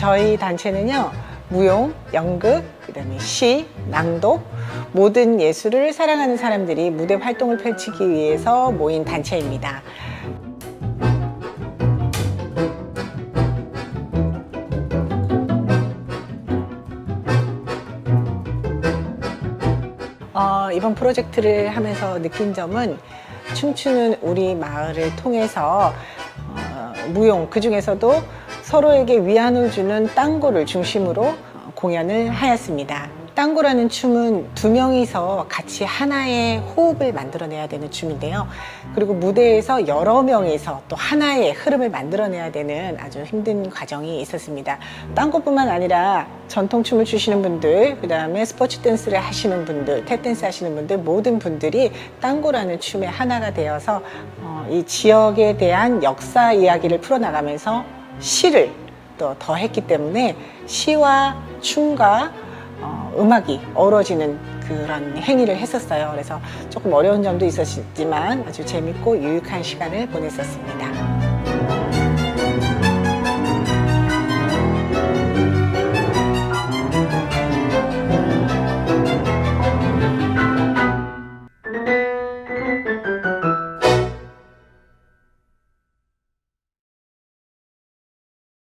저희 단체는요, 무용, 연극, 그다음에 시, 낭독, 모든 예술을 사랑하는 사람들이 무대 활동을 펼치기 위해서 모인 단체입니다. 어, 이번 프로젝트를 하면서 느낀 점은 춤추는 우리 마을을 통해서 어, 무용 그 중에서도 서로에게 위안을 주는 땅고를 중심으로 어, 공연을 하였습니다. 땅고라는 춤은 두 명이서 같이 하나의 호흡을 만들어내야 되는 춤인데요. 그리고 무대에서 여러 명이서 또 하나의 흐름을 만들어내야 되는 아주 힘든 과정이 있었습니다. 땅고뿐만 아니라 전통 춤을 추시는 분들, 그 다음에 스포츠 댄스를 하시는 분들, 탭댄스 하시는 분들, 모든 분들이 땅고라는 춤의 하나가 되어서 어, 이 지역에 대한 역사 이야기를 풀어나가면서 시를 또 더했기 때문에 시와 춤과 어, 음악이 어우러지는 그런 행위를 했었어요. 그래서 조금 어려운 점도 있었지만 아주 재밌고 유익한 시간을 보냈었습니다.